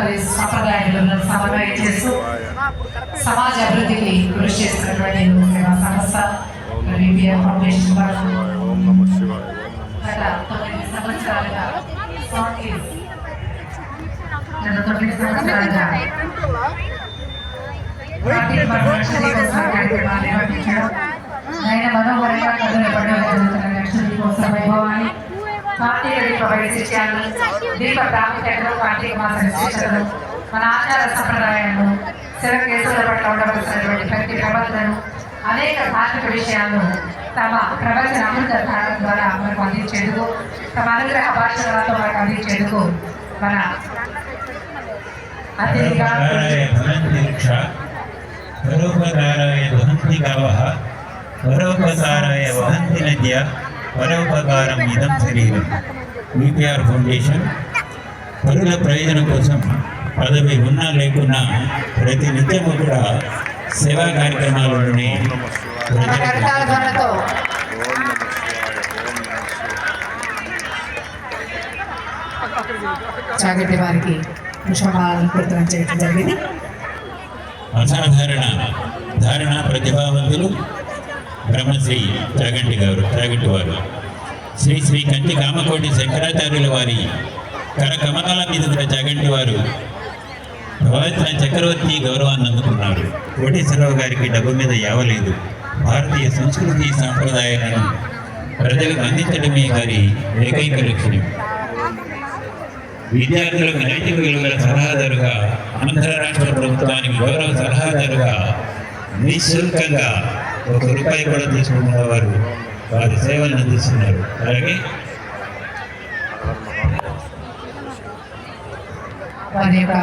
ఆధునిక సంప్రదాయాలను సమన్వయం చేస్తూ సమాజ అభివృద్ధికి కృషి చేస్తున్నటువంటి సేవా సంస్థ ఫౌండేషన్ వారు గత తొమ్మిది సంవత్సరాలుగా గత తొమ్మిది సంవత్సరాలుగా కార్యక్రమాలు ఆయన మనోహరంగా కథల పండుగ జరుగుతున్న పార్టీ దీప వైశిష్ట్యాలు దీప ప్రాముఖ్యతను కార్తీక మాస శిక్షణలు మన ఆచార సంప్రదాయాలను శివ కేసుల పట్ల ఉండవలసినటువంటి ప్రతి ప్రబంధను అనేక ధార్మిక విషయాలను తమ ప్రవచన అమృత ధారణ ద్వారా మనకు అందించేందుకు తమ అనుగ్రహ భాషలతో మనకు అందించేందుకు మన అతిథిగా పరోపకారాయ వహంతి గావః పరోపకారాయ వహంతి నద్య పరోపకారం ఇదం శరీరం. విపిఆర్ ఫౌండేషన్ పరుల ప్రయోజనం కోసం పదవి ఉన్నా లేకున్నా ప్రతి నిత్యము కూడా సేవా కార్యక్రమాలలోనే చాగంటి వారికి పుష్పమాలను ప్రదానం చేయడం జరిగింది. అసాధారణ ధారణ ప్రతిభావంతులు బ్రహ్మశ్రీ చాగంటి గారు చాగంటి వారు. శ్రీ శ్రీ కంటి కామకోటి శంకరాచార్యుల వారి కరకమలాల మీద ఉన్న చాగంటి వారు ప్రవచన చక్రవర్తి గౌరవాన్ని అందుకున్నారు. కోటేశ్వరరావు గారికి డబ్బు మీద యావలేదు. భారతీయ సంస్కృతి సాంప్రదాయాలను ప్రజలకు అందించడమే గారి ఏకైక లక్ష్యం. విద్యార్థులకు నైతిక విలువల సలహాదారుగా ఆంధ్ర రాష్ట్ర ప్రభుత్వానికి గౌరవ సలహాదారుగా నిశుల్కంగా ఒక రూపాయి కూడా తీసుకున్న వారు వారి సేవలను అందిస్తున్నారు. అలాగే వారి యొక్క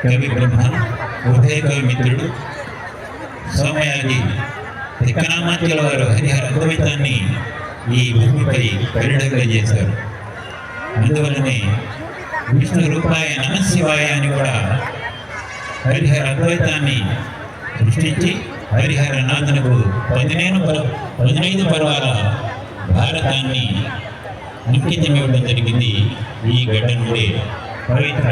కవి బ్రహ్మ ఉభయ మిత్రుడు సోమయాజీ తిక్కనామాచుల వారు హరిహర అద్వైతాన్ని ఈ భూమిపై పరిడగా చేశారు. అందువలనే విష్ణు రూపాయ నమశివాయ అని కూడా హరిహర అద్వైతాన్ని సృష్టించి హరిహర నాథునకు పదిహేను పర్- పదిహేను పర్వాల భారతాన్ని అంకితం ఇవ్వడం జరిగింది. ఈ గడ్డ నుండి పవిత్ర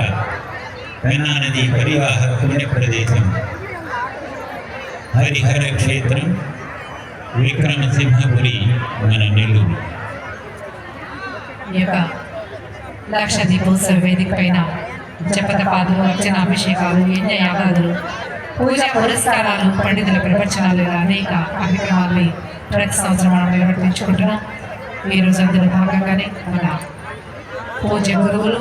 పెన్నా నది పరివాహ పుణ్య ప్రదేశం హరిహర క్షేత్రం విక్రమసింహపురి మన నెల్లూరు. ఈ యొక్క లక్ష దీపోత్సవ వేదిక పైన జపతపాదులు అర్చన అభిషేకాలు యజ్ఞ యాగాదులు పూజ పురస్కారాలు పండితుల ప్రవచనాలు ఇలా అనేక కార్యక్రమాలని ప్రతి సంవత్సరం మనం నిర్వర్తించుకుంటున్నాం. ఈ రోజు అందులో భాగంగానే మన పూజ గురువులు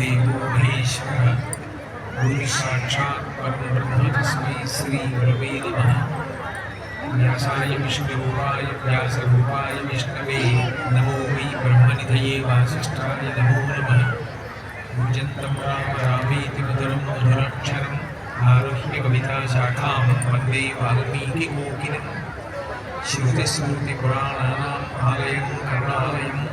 देवो महेश्वर गुरु साक्षात् परम ब्रह्म तस्मै श्री गुरवे नमः व्यासाय विष्णुरूपाय व्यासरूपाय विष्णवे नमो। वै ब्रह्मनिधये वासिष्ठाय नमो नमः पूजन्तं राम रामेति मधुरं मधुराक्षरम् आरुह्य कविताशाखां वंदे वाल्मीकिकोकिलम् श्रुतिस्मृतिपुराणानाम् आलयं करुणालयं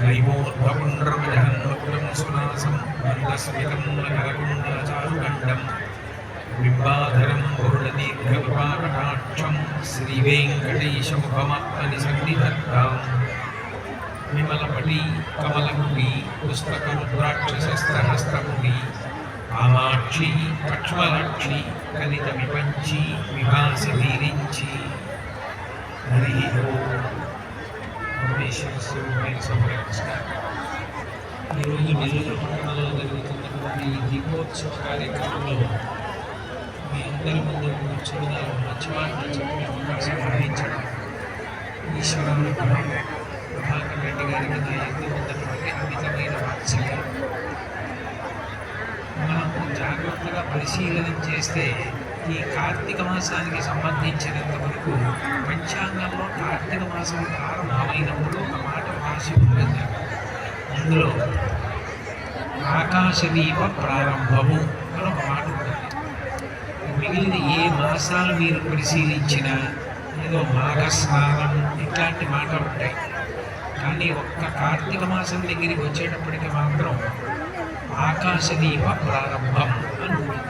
త్రైవోర్వపుండ్రం జహన్మగ్రం సునాసం మందస్మితం నగరకుండాచారుగండం బింబాధరం బురుడదీర్ఘకృపాకటాక్షం శ్రీవేంకటేశముఖమాత్మని సన్నిధత్తాం విమలపటి కమలకుటి పుస్తకరుద్రాక్షసస్త్రహస్తముని కామాక్షి పక్ష్మలక్షి కలిత విపంచి హరి ఓం ఈరోజు నెల్లూరు పట్టణంలో జరుగుతున్నటువంటి ఈ దీపోత్సవ కార్యక్రమంలో మీ అందరి ముందు కూర్చొని నాలుగు మంచి మాటలు చెప్పే అవకాశం లభించడం ఈశ్వరుడు ప్రభాకర్ రెడ్డి గారికి నా ఎందు ఉన్నటువంటి అమితమైన వాత్సల్యం. మనం జాగ్రత్తగా పరిశీలన చేస్తే ఈ కార్తీక మాసానికి సంబంధించినంత వరకు పంచాంగంలో కార్తీక మాసం ప్రారంభమైనప్పుడు ఒక మాట రాసి ఉంటుంది అందులో ఆకాశదీప ప్రారంభము అని ఒక మాట ఉంటుంది. మిగిలిన ఏ మాసాలు మీరు పరిశీలించినా ఏదో మాఘ స్నానం ఇట్లాంటి మాటలు ఉంటాయి. కానీ ఒక్క కార్తీక మాసం దగ్గరికి వచ్చేటప్పటికి మాత్రం ఆకాశదీప ప్రారంభం అని ఉంటుంది.